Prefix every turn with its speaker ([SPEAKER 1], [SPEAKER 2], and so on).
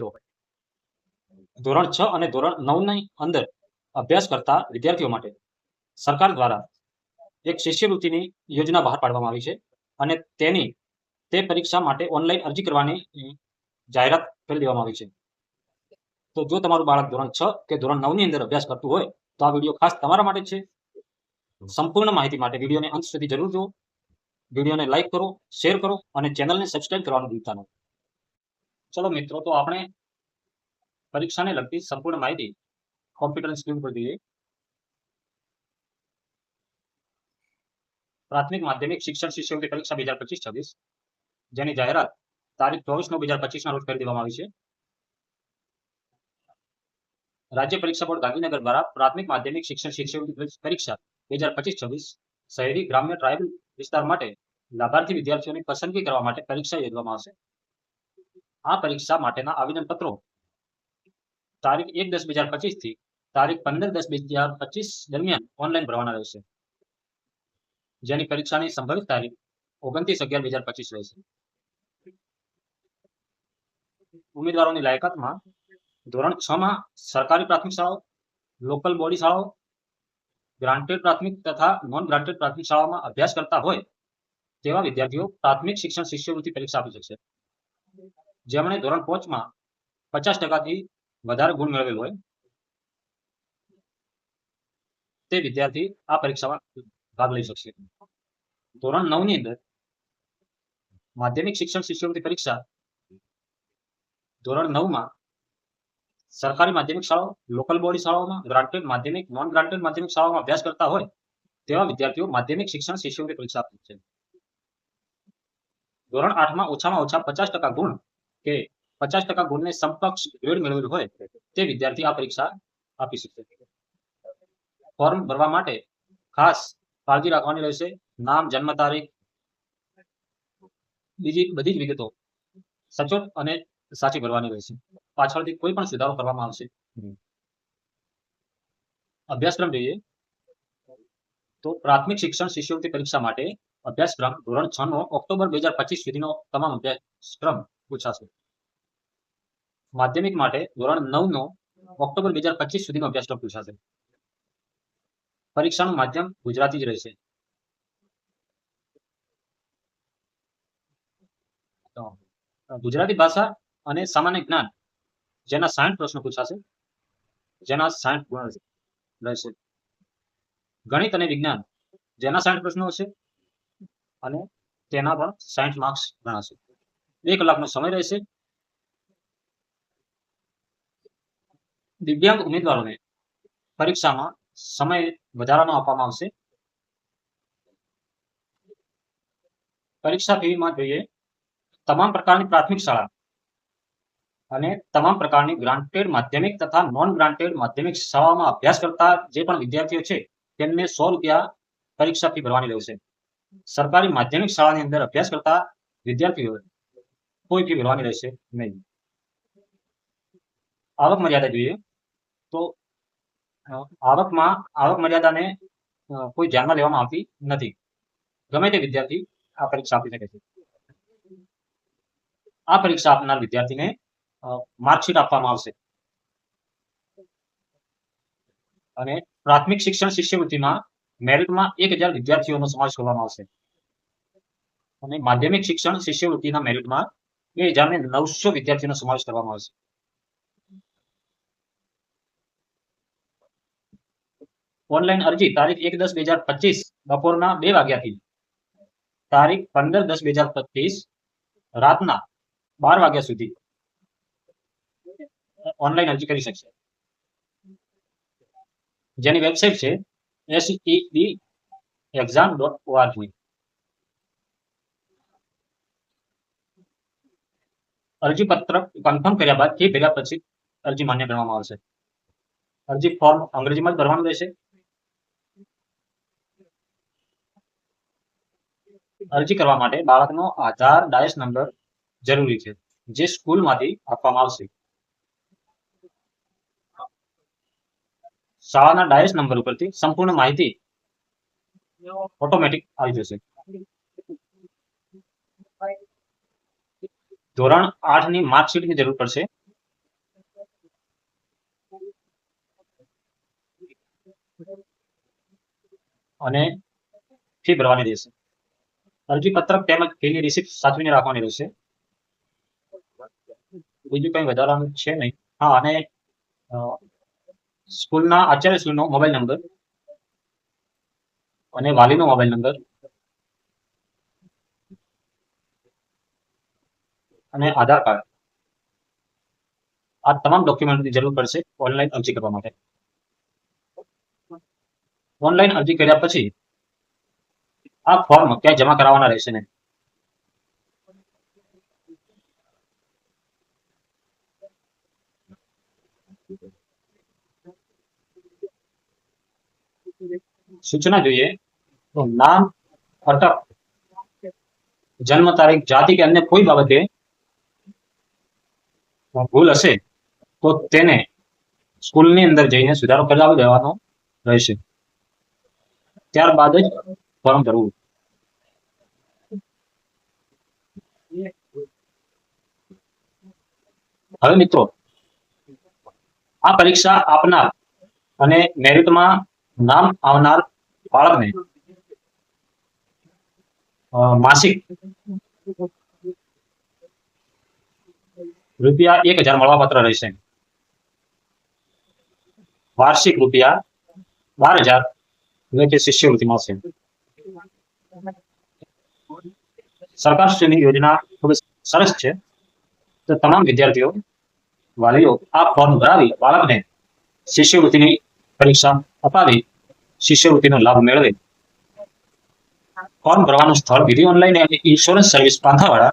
[SPEAKER 1] મિત્રો ધોરણ છ અને ધોરણ નવની અંદર અભ્યાસ કરતા વિદ્યાર્થીઓ માટે સરકાર દ્વારા એક શિષ્યવૃત્તિની યોજના બહાર પાડવામાં આવી છે અને તેની તે પરીક્ષા માટે ઓનલાઈન અરજી કરવાની જાહેરાત કરી દેવામાં આવી છે. તો જો તમારું બાળક ધોરણ છ કે ધોરણ નવની અંદર અભ્યાસ કરતું હોય, તો આ વીડિયો ખાસ તમારા માટે છે. સંપૂર્ણ માહિતી માટે વિડીયોને અંત સુધી જરૂર જુઓ. વિડીયોને લાઈક કરો, શેર કરો અને ચેનલને સબસ્ક્રાઇબ કરવાનું ભૂલતા નહીં ચલો મિત્રો, તો આપણે પરીક્ષાને લગતી સંપૂર્ણ માહિતી કોમ્પ્યુટર સ્ક્રીન પર જોઈએ. પ્રાથમિક માધ્યમિક શિક્ષણ શિષ્યવૃત્તિ પરીક્ષા બે હજાર પચીસ છવ્વીસ, જેની જાહેરાત તારીખ ચોવીસ નવ બે હજાર પચીસ ના રોજ કરી દેવામાં આવી છે. રાજ્ય પરીક્ષા બોર્ડ ગાંધીનગર દ્વારા પ્રાથમિક માધ્યમિક શિક્ષણ શિષ્યવૃત્તિ પરીક્ષા બે હજાર પચીસ છવ્વીસ શહેરી ગ્રામ્ય ટ્રાયબલ વિસ્તાર માટે લાભાર્થી વિદ્યાર્થીઓની પસંદગી કરવા માટે પરીક્ષા યોજવામાં આવશે. આ પરીક્ષા માટેના આવેદન પત્રો. તારીખ એક દસ બે હજાર પચીસથી તારીખ પંદર દસ બે હજાર પચીસ દરમિયાન ઓનલાઈન ભરવાના રહેશે. જેની પરીક્ષાની સંભવિત તારીખ ઓગણત્રીસ અગિયાર બે હજાર પચીસ રહેશે. ઉમેદવારોની લાયકાતમાં ધોરણ છ માં સરકારી પ્રાથમિક શાળાઓ, લોકલ બોડી શાળાઓ, ગ્રાન્ટેડ પ્રાથમિક તથા નોન ગ્રાન્ટેડ પ્રાથમિક શાળાઓમાં અભ્યાસ કરતા હોય તેવા વિદ્યાર્થીઓ પ્રાથમિક શિક્ષણ શિષ્યવૃત્તિ પરીક્ષા આપી શકશે. જેમણે ધોરણ પાંચમાં પચાસ ટકાથી વધારે ગુણ મેળવેલ હોય, તે વિદ્યાર્થી આ પરીક્ષામાં ભાગ લઈ શકશે. ધોરણ નવની અંદર માધ્યમિક શિક્ષણ શિષ્યવૃત્તિ પરીક્ષા ધોરણ નવમાં સરકારી માધ્યમિક શાળાઓ, લોકલ બોડી શાળાઓમાં ગ્રાન્ટેડ માધ્યમિક નોન ગ્રાન્ટેડ માધ્યમિક શાળાઓમાં અભ્યાસ કરતા હોય, તેવા વિદ્યાર્થીઓ માધ્યમિક શિક્ષણ શિષ્યવૃત્તિ પરીક્ષા આપે છે. ધોરણ આઠમાં ઓછામાં ઓછા પચાસ ટકા ગુણ કે પચાસ ટકા ગુણને સમકક્ષ ગ્રેડ મેળવેલ હોય તે વિદ્યાર્થી આ પરીક્ષા આપી શકશે. ફોર્મ ભરવા માટે ખાસ કાળજી રાખવાની રહેશે. નામ જન્મ તારીખ બીજી બધી જ વિગતો સચોટ અને સાચી ભરવાની રહેશે. પાછળથી કોઈ પણ સુધારો કરવામાં આવશે. અભ્યાસક્રમ જોઈએ. તો પ્રાથમિક શિક્ષણ શિષ્યવૃત્તિ પરીક્ષા માટે અભ્યાસક્રમ ધોરણ છ નો ઓક્ટોબર બે હજાર પચીસ સુધીનો તમામ અભ્યાસક્રમ પૂછાશે. માધ્યમિક માટે ધોરણ નવ નો ઓક્ટોબર બે હજાર પચીસ સુધીનો અભ્યાસક્રમ પૂછાશે. પરીક્ષાનું માધ્યમ ગુજરાતી જ રહેશે. ગુજરાતી ભાષા અને સામાન્ય જ્ઞાન જેના સાઠ પ્રશ્નો પૂછાશે, જેના સાઠ ગુણ રહેશે. ગણિત અને વિજ્ઞાન જેના સાઠ પ્રશ્નો હશે અને તેના પણ સાઠ માર્ક્સ ગણાશે. બે કલાકનો સમય રહેશે. દિવ્યાંગ ઉમેદવારોને પરીક્ષામાં સમય વધારાનો આપવામાં આવશે. પરીક્ષા ફીમાં જોઈએ, તમામ પ્રકારની પ્રાથમિક શાળા અને તમામ પ્રકારની ગ્રાન્ટેડ માધ્યમિક તથા નોન ગ્રાન્ટેડ માધ્યમિક શાળાઓમાં અભ્યાસ કરતા જે પણ વિદ્યાર્થીઓ છે, તેમને સો રૂપિયા પરીક્ષા ફી ભરવાની રહેશે. સરકારી માધ્યમિક શાળાની અંદર અભ્યાસ કરતા વિદ્યાર્થીઓ કોઈ ફી ભરવાની રહેશે નહીં. આવક મર્યાદા જોઈએ તો આવકમાં, આવક મર્યાદાને કોઈ ધ્યાનમાં લેવામાં આવતી નથી. ગમે તે વિદ્યાર્થી આ પરીક્ષા આપી શકે છે. આ પરીક્ષા આપનાર વિદ્યાર્થીને માર્કશીટ આપવામાં આવશે. અને પ્રાથમિક શિક્ષણ શિષ્યવૃત્તિમાં મેરિટમાં એક હજાર વિદ્યાર્થીઓનો સમાવેશ કરવામાં આવશે. અને માધ્યમિક શિક્ષણ શિષ્યવૃત્તિના મેરિટમાં હજાર ને નવસો વિદ્યાર્થીઓનો સમાવેશ કરવામાં આવશે ઓનલાઈન અરજી, તારીખ એક દસ બે હજાર પચીસ, બપોરના બે વાગ્યાથી. તારીખ પંદર દસ બે હજાર પચીસ, રાતના બાર વાગ્યા સુધી. ઓનલાઈન અરજી કરી શકશે. જેની વેબસાઇટ છે એસઈબી એક્ઝામ ડોટ ઓઆરજી અરજી પત્ર કન્ફર્મ કર્યા બાદ ફી ભર્યા પછી અરજી માન્ય ગણવામાં આવશે. અરજી ફોર્મ અંગ્રેજીમાં જ ભરવાનું રહેશે. અરજી કરવા માટે બાળકનો આધાર ડાયસ નંબર જરૂરી છે, જે સ્કૂલમાંથી આપવામાં આવશે. શાળાના ડાયસ નંબર ઉપરથી સંપૂર્ણ માહિતી ઓટોમેટિક આવી જશે. ધોરણ આઠની માર્કશીટની જરૂર પડશે. અને ફી ભરવાની રહેશે. અરજી પત્રક તેમજ ફીની રિસિપ્ટ સાચવીને રાખવાની રહેશે. બીજું કંઈ વધારાનું છે નહીં. હા, અને સ્કૂલના આચાર્ય શ્રીનો મોબાઈલ નંબર અને વાલીનો મોબાઈલ નંબર અને આધાર કાર્ડ. આ તમામ ડોક્યુમેન્ટની જરૂર પડશે ઓનલાઈન અરજી કરવા માટે. ઓનલાઈન અરજી કર્યા પછી આ ફોર્મ ક્યાંય જમા કરાવવાના રહેશે નહીં. સૂચના જોઈએ તો નામ અટક જન્મ તારીખ, જાતિ કે અન્ય કોઈ બાબતે ભૂલ હશે. તો તેને સ્કૂલની અંદર જઈને સુધારો કરાવી દેવાનો રહેશે. ત્યારબાદ જ ફોર્મ ભરવું. હવે મિત્રો, આ પરીક્ષા આપનાર અને મેરિટમાં નામ આવનાર બાળકને માસિક રૂપિયા એક હજાર મળવાપાત્ર રહેશે. વાર્ષિક રૂપિયા બાર હજાર એટલે કે શિષ્યવૃત્તિ મળશે. સરકારશ્રીની યોજના ખૂબ સરસ છે. તો તમામ વિદ્યાર્થીઓ, વાલીઓ આ ફોર્મ ભરાવી બાળકને શિષ્યવૃત્તિની પરીક્ષા અપાવી, શિષ્યવૃત્તિનો લાભ મેળવે. ફોર્મ ભરવાનું સ્થળ વિધિ ઓનલાઈન ઇન્સ્યોરન્સ સર્વિસ પાંથાવાળા